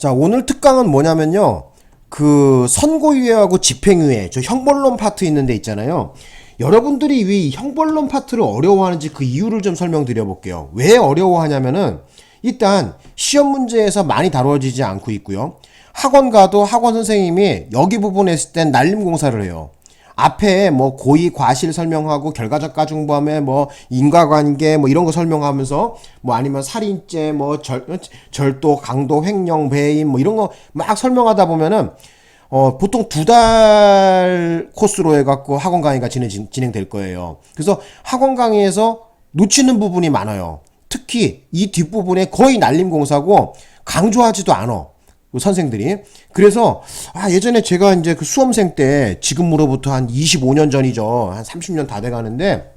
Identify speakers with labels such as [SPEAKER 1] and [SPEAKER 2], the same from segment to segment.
[SPEAKER 1] 자, 오늘 특강은 뭐냐면요. 그 선고유예하고 집행유예, 저 형벌론 파트 있는 데 있잖아요. 여러분들이 왜이 형벌론 파트를 어려워하는지 그 이유를 좀 설명드려 볼게요. 왜 어려워하냐면은 일단 시험 문제에서 많이 다뤄지지 않고 있고요. 학원 가도 학원 선생님이 여기 부분에 있을 땐 날림 공사를 해요. 앞에 뭐 고의 과실 설명하고 결과적 가중범에 뭐 인과관계 뭐 이런 거 설명하면서 뭐 아니면 살인죄 뭐 절, 절도 강도 횡령 배임 뭐 이런 거 막 설명하다 보면은 어 보통 두 달 코스로 해갖고 학원 강의가 진행 진행될 거예요. 그래서 학원 강의에서 놓치는 부분이 많아요. 특히 이 뒷부분에 거의 날림 공사고 강조하지도 않아. 그 선생들이. 그래서, 아, 예전에 제가 이제 그 수험생 때, 지금으로부터 한 25년 전이죠. 한 30년 다 돼 가는데,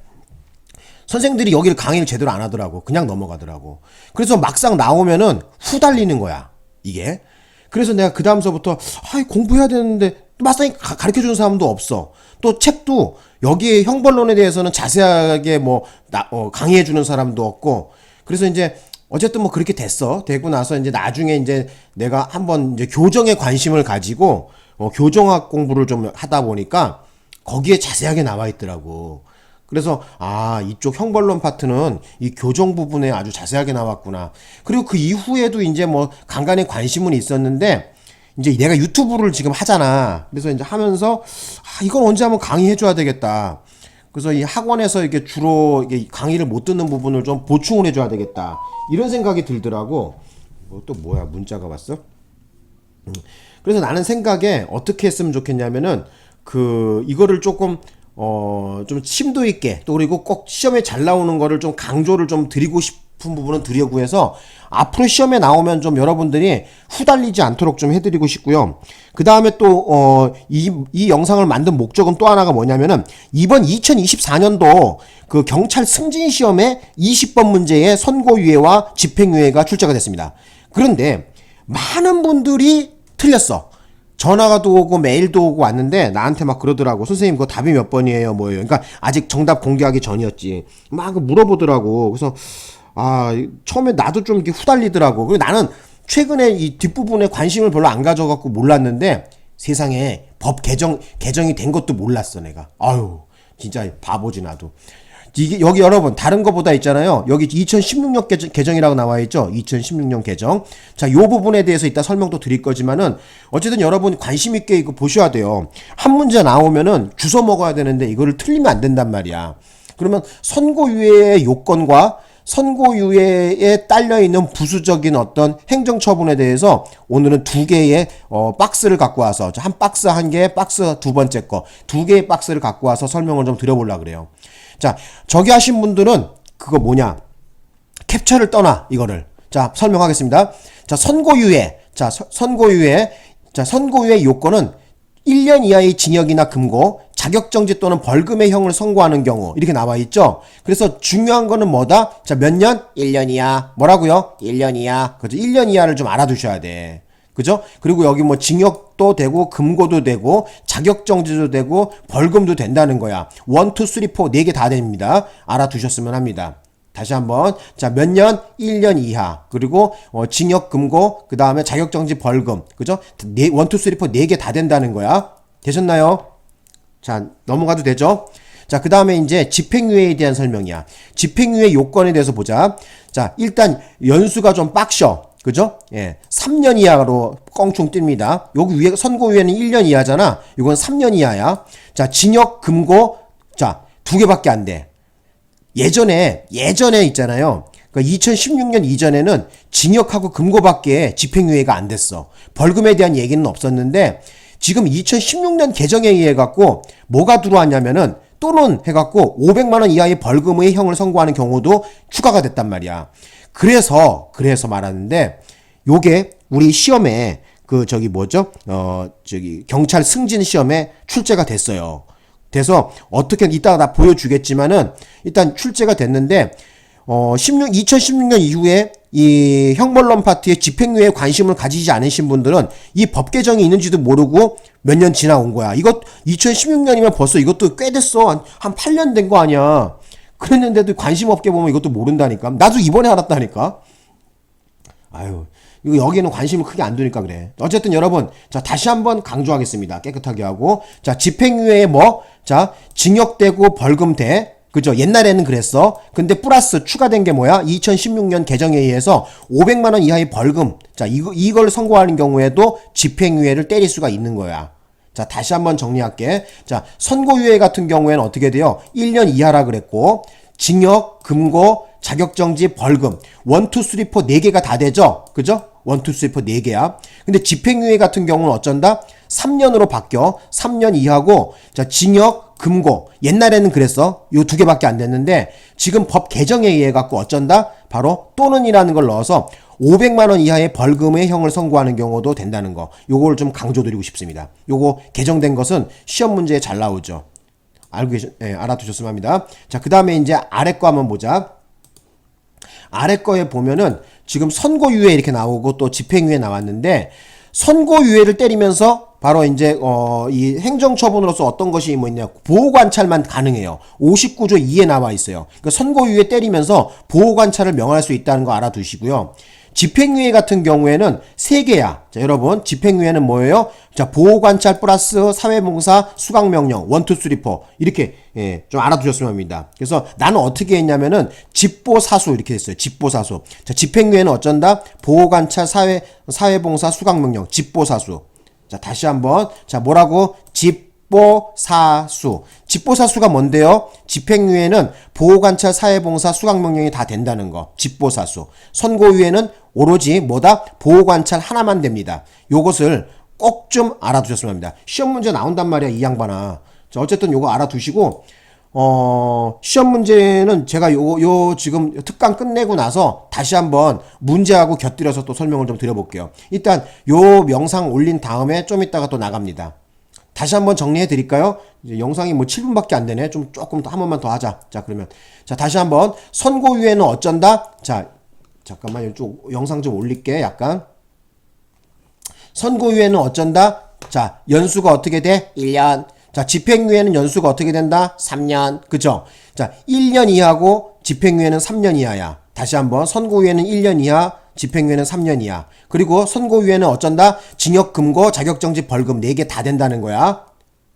[SPEAKER 1] 선생들이 여기를 강의를 제대로 안 하더라고. 그냥 넘어가더라고. 그래서 막상 나오면은 후달리는 거야. 이게. 그래서 내가 그 다음서부터, 아, 공부해야 되는데, 막상 가르쳐 주는 사람도 없어. 또 책도 여기에 형벌론에 대해서는 자세하게 뭐, 나, 어, 강의해 주는 사람도 없고, 그래서 이제 어쨌든 뭐 그렇게 됐어. 되고 나서 이제 나중에 이제 내가 한번 이제 교정에 관심을 가지고 어, 교정학 공부를 좀 하다 보니까 거기에 자세하게 나와 있더라고. 그래서 아 이쪽 형벌론 파트는 이 교정 부분에 아주 자세하게 나왔구나. 그리고 그 이후에도 이제 뭐 간간히 관심은 있었는데 이제 내가 유튜브를 지금 하잖아. 그래서 이제 하면서 아 이건 언제 한번 강의해 줘야 되겠다. 그래서 이 학원에서 이게 주로 이게 강의를 못 듣는 부분을 좀 보충을 해줘야 되겠다 이런 생각이 들더라고. 뭐 또 뭐야 문자가 왔어? 음. 그래서 나는 생각에 어떻게 했으면 좋겠냐면은 그 이거를 조금 어 좀 심도 있게 또 그리고 꼭 시험에 잘 나오는 거를 좀 강조를 좀 드리고 싶은 부분은 드리려고 해서 앞으로 시험에 나오면 좀 여러분들이 후달리지 않도록 좀 해드리고 싶고요. 그 다음에 또, 어, 이, 이 영상을 만든 목적은 또 하나가 뭐냐면은 이번 2024년도 그 경찰 승진 시험에 20번 문제의 선고유예와 집행유예가 출제가 됐습니다. 그런데 많은 분들이 틀렸어. 전화가도 오고 메일도 오고 왔는데 나한테 막 그러더라고. 선생님 그거 답이 몇 번이에요? 뭐예요? 그러니까 아직 정답 공개하기 전이었지. 막 물어보더라고. 그래서 아 처음에 나도 좀 이렇게 후달리더라고. 그리고 나는 최근에 이 뒷부분에 관심을 별로 안 가져갖고 몰랐는데 세상에 법 개정 개정이 된 것도 몰랐어 내가. 아유 진짜 바보지 나도 이게 여기 여러분 다른 거보다 있잖아요. 여기 2016년 개정, 개정 이라고 나와 있죠. 2016년 개정. 자, 요 부분에 대해서 이따 설명도 드릴 거지만은 어쨌든 여러분 관심 있게 이거 보셔야 돼요. 한 문제 나오면은 주워 먹어야 되는데 이거를 틀리면 안 된단 말이야. 그러면 선고유예의 요건과 선고유예에 딸려 있는 부수적인 어떤 행정처분에 대해서 오늘은 두 개의 어, 박스를 갖고 와서 한 박스 한 개, 박스 두 번째 거 두 개의 박스를 갖고 와서 설명을 좀 드려보려 그래요. 자, 저기 하신 분들은 그거 뭐냐? 캡처를 떠나 이거를. 자, 설명하겠습니다. 자, 선고유예. 자, 서, 선고유예. 자, 선고유예 요건은 1년 이하의 징역이나 금고, 자격정지 또는 벌금의 형을 선고하는 경우 이렇게 나와 있죠. 그래서 중요한 거는 뭐다? 자, 몇 년? 1년 이하. 뭐라고요? 1년 이하. 그죠? 1년 이하를 좀 알아두셔야 돼. 그죠? 그리고 여기 뭐 징역도 되고 금고도 되고 자격정지도 되고 벌금도 된다는 거야. 1, 2, 3, 4네개다 됩니다. 알아두셨으면 합니다. 다시 한번 자 몇 년? 1년 이하 그리고 어, 징역 금고 그 다음에 자격정지 벌금 그죠? 네, 1, 2, 3, 4네개다 된다는 거야. 되셨나요? 자 넘어가도 되죠? 자, 그 다음에 이제 집행유예에 대한 설명이야. 집행유예 요건에 대해서 보자. 자, 일단 연수가 좀 빡셔. 그죠? 예. 3년 이하로 껑충 띱니다. 여기 위에 선고유예는 1년 이하잖아. 이건 3년 이하야. 자, 징역, 금고. 자, 두 개밖에 안 돼. 예전에, 예전에 있잖아요. 그러니까 2016년 이전에는 징역하고 금고밖에 집행유예가 안 됐어. 벌금에 대한 얘기는 없었는데, 지금 2016년 개정에 의해 갖고 뭐가 들어왔냐면은 또는 해갖고 500만 원 이하의 벌금의 형을 선고하는 경우도 추가가 됐단 말이야. 그래서 그래서 말하는데 요게 우리 시험에 그 저기 뭐죠? 어 저기 경찰 승진 시험에 출제가 됐어요. 돼서 어떻게 이따가 다 보여주겠지만은 일단 출제가 됐는데 어 16, 2016년 이후에 이 형벌론 파트에 집행유예에 관심을 가지지 않으신 분들은 이 법 개정이 있는지도 모르고 몇 년 지나온 거야. 이것 2016년이면 벌써 이것도 꽤 됐어. 한, 한 8년 된 거 아니야. 그랬는데도 관심 없게 보면 이것도 모른다니까. 나도 이번에 알았다니까. 아유, 이거 여기는 관심을 크게 안 두니까 그래. 어쨌든 여러분, 자, 다시 한번 강조하겠습니다. 깨끗하게 하고. 자, 집행유예에 뭐? 자, 징역되고 벌금돼. 그죠? 옛날에는 그랬어. 근데 플러스 추가된 게 뭐야? 2016년 개정에 의해서 500만 원 이하의 벌금. 자, 이거, 이걸 선고하는 경우에도 집행유예를 때릴 수가 있는 거야. 자, 다시 한번 정리할게. 자, 선고유예 같은 경우에는 어떻게 돼요? 1년 이하라 그랬고, 징역, 금고, 자격정지, 벌금. 1, 2, 3, 4 4개가 다 되죠? 그죠? 1, 2, 3, 4 4개야. 근데 집행유예 같은 경우는 어쩐다? 3년으로 바뀌어. 3년 이하고, 자, 징역, 금고. 옛날에는 그랬어. 요 두 개밖에 안 됐는데, 지금 법 개정에 의해 갖고 어쩐다? 바로 또는이라는 걸 넣어서 500만 원 이하의 벌금의 형을 선고하는 경우도 된다는 거. 요거를 좀 강조드리고 싶습니다. 요거 개정된 것은 시험 문제에 잘 나오죠. 알고 계시, 예, 알아두셨으면 합니다. 자, 그 다음에 이제 아래 거 한번 보자. 아래 거에 보면은 지금 선고유예 이렇게 나오고 또 집행유예 나왔는데 선고유예를 때리면서 바로 이제 어 이 행정처분으로서 어떤 것이 뭐 있냐 보호 관찰만 가능해요. 59조 2에 나와 있어요. 그러니까 선고유예 때리면서 보호 관찰을 명할 수 있다는 거 알아두시고요. 집행유예 같은 경우에는 세 개야. 자, 여러분, 집행유예는 뭐예요? 자, 보호관찰 플러스 사회봉사 수강명령, 1, 2, 3, 4. 이렇게, 예, 좀 알아두셨으면 합니다. 그래서 나는 어떻게 했냐면은, 집보사수, 이렇게 했어요. 집보사수. 자, 집행유예는 어쩐다? 보호관찰 사회, 사회봉사 수강명령, 집보사수. 자, 다시 한번. 자, 뭐라고? 집보사수. 집보사수가 뭔데요? 집행유예는 보호관찰 사회봉사 수강명령이 다 된다는 거. 집보사수. 선고유예는 오로지 뭐다? 보호관찰 하나만 됩니다. 요것을 꼭 좀 알아두셨으면 합니다. 시험 문제 나온단 말이야, 이 양반아. 자, 어쨌든 요거 알아두시고, 어, 시험 문제는 제가 요, 요 지금 특강 끝내고 나서 다시 한번 문제하고 곁들여서 또 설명을 좀 드려볼게요. 일단 요 영상 올린 다음에 좀 이따가 또 나갑니다. 다시 한번 정리해 드릴까요? 영상이 뭐 7분밖에 안 되네. 좀 조금 더 한 번만 더 하자. 자, 그러면. 자, 다시 한번. 선고유예는 어쩐다? 자, 잠깐만, 이쪽 영상 좀 올릴게. 약간. 선고유예는 어쩐다? 자, 연수가 어떻게 돼? 1년. 자, 집행유예는 연수가 어떻게 된다? 3년. 그죠? 자, 1년 이하고 집행유예는 3년 이하야. 다시 한번. 선고유예는 1년 이하, 집행유예는 3년 이하. 그리고 선고유예는 어쩐다? 징역, 금고, 자격정지, 벌금 4개 다 된다는 거야.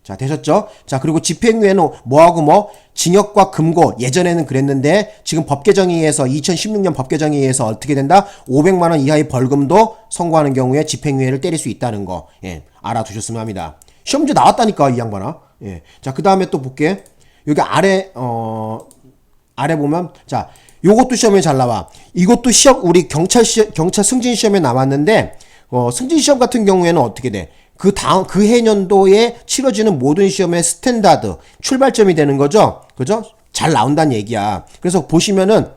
[SPEAKER 1] 자, 되셨죠? 자, 그리고 집행유예는 뭐하고 뭐? 징역과 금고, 예전에는 그랬는데, 지금 법 개정에 의해서, 2016년 법 개정에 의해서 어떻게 된다? 500만원 이하의 벌금도 선고하는 경우에 집행유예를 때릴 수 있다는 거, 예, 알아두셨으면 합니다. 시험 문제 나왔다니까, 이 양반아. 예. 자, 그 다음에 또 볼게. 여기 아래, 어, 아래 보면, 자, 요것도 시험에 잘 나와. 이것도 시험, 우리 경찰 시 경찰 승진 시험에 나왔는데, 어, 승진 시험 같은 경우에는 어떻게 돼? 그 다음, 그 해년도에 치러지는 모든 시험의 스탠다드, 출발점이 되는 거죠? 그죠? 잘 나온다는 얘기야. 그래서 보시면은,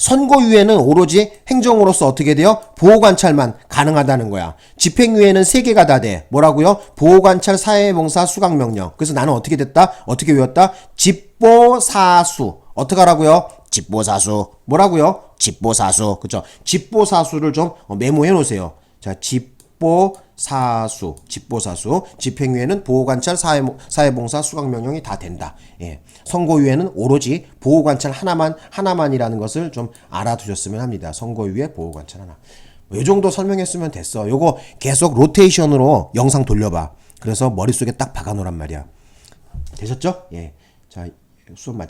[SPEAKER 1] 선고유예는 오로지 행정으로서 어떻게 돼요? 보호관찰만 가능하다는 거야. 집행유예는 세 개가 다 돼. 뭐라고요? 보호관찰 사회봉사 수강명령. 그래서 나는 어떻게 됐다? 어떻게 외웠다? 집보사수. 어떻게 하라고요? 집보사수. 뭐라고요? 집보사수. 그죠? 집보사수를 좀 메모해 놓으세요. 자, 집보 사수. 집보사수. 집행유예는 보호관찰 사회, 사회봉사 수강명령이 다 된다. 예. 선고유예는 오로지 보호관찰 하나만, 하나만이라는 것을 좀 알아두셨으면 합니다. 선고유예, 보호관찰 하나. 이 정도 설명했으면 됐어. 요거 계속 로테이션으로 영상 돌려봐. 그래서 머릿속에 딱 박아놓으란 말이야. 되셨죠? 예. 자, 수업 마치